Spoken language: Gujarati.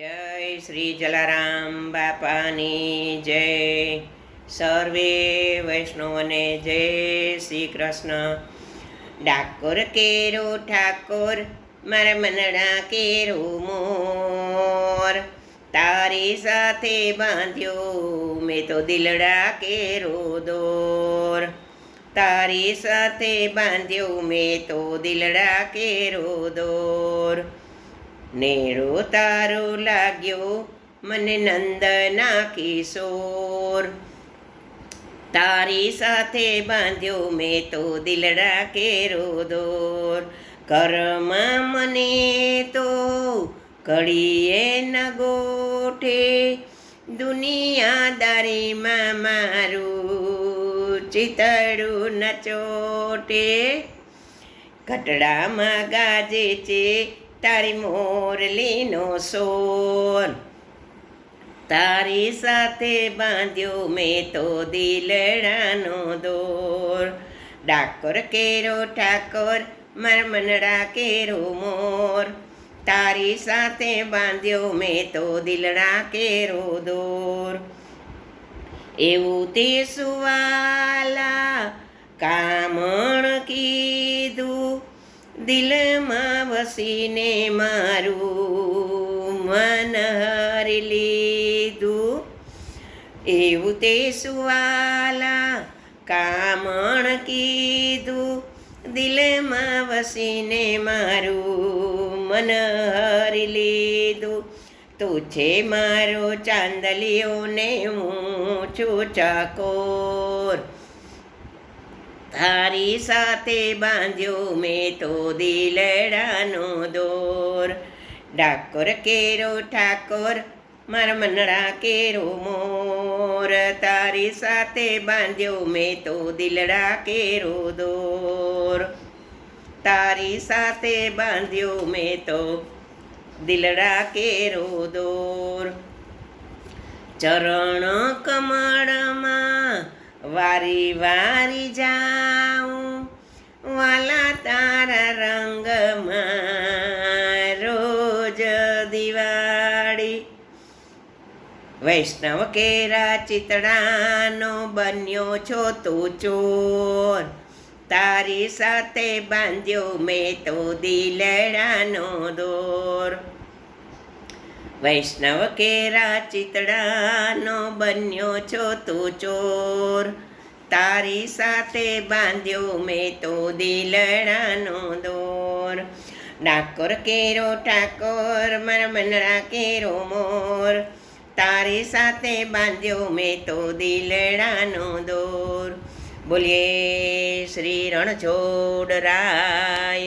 જય શ્રી જલારામ બાપાની જય. સર્વે વૈષ્ણવને જય શ્રી કૃષ્ણ. ડાકોર કેરો, ઠાકોર, મારા મનડા કેરો મોર. તારી સાથે બાંધ્યો મેં તો દિલડા કેરો દોર. તારી સાથે બાંધ્યો મેં તો દિલડા કેરો દોર. નેડો તારો લાગ્યો મને નંદના કિશોર. તારી સાથે બાંધ્યો મેં તો દિલડા કેરો દોર. કરમાં મને તો ઘડીએ ન ગોઠે દુનિયાદારીમાં મારું ચિતડું ન ચોટે. ઘટડામાં ગાજે છે તારી મોરલીનો સોર તારી સાથે બાંધ્યો મેં તો દિલડાનો દોર. ડાકોર કેરો, ઠાકોર માર મનડા કેરો મોર. તારી સાથે બાંધ્યો મેં તો દિલડા કેરો દોર. એવું તે સુવાલા, કામણ કીધું દિલમાં વસીને મારું મન હરી લીધું. એવું તે સુવાલા કામણ કીધું. દિલમાં વસીને મારું મન હરી લીધું. તું છે મારો ચાંદલીઓને હું છું ચાકોર. તારી સાથે બાંધ્યો મેં તો દિલડાનો દોર. ડાકોર કેરો, ઠાકોર, મારા મનડા કેરો મોર. તારી સાથે બાંધ્યો મેં તો દિલડા કેરો દોર. તારી સાથે બાંધ્યો મેં તો દિલડા કેરો દોર. ચરણ કમળમાં વારી વારી જાઉં, વાલા તારા રંગમાં રોજ દિવાળી. વૈષ્ણવ કેરા ચિતડાનો બન્યો છો તું ચોર. તારી સાથે બાંધ્યો મેં તો દિલડાનો દોર. વૈષ્ણવ કેરા ચિતડાનો બન્યો છો તું ચોર. તારી સાથે બાંધ્યો મેં તો દિલડાનો દોર. ડાકોર કેરો, ઠાકોર, મારા કેરો મોર. તારી સાથે બાંધ્યો મેં તો દિલડાનો દોર. બોલીએ શ્રી રણછોડ રાય.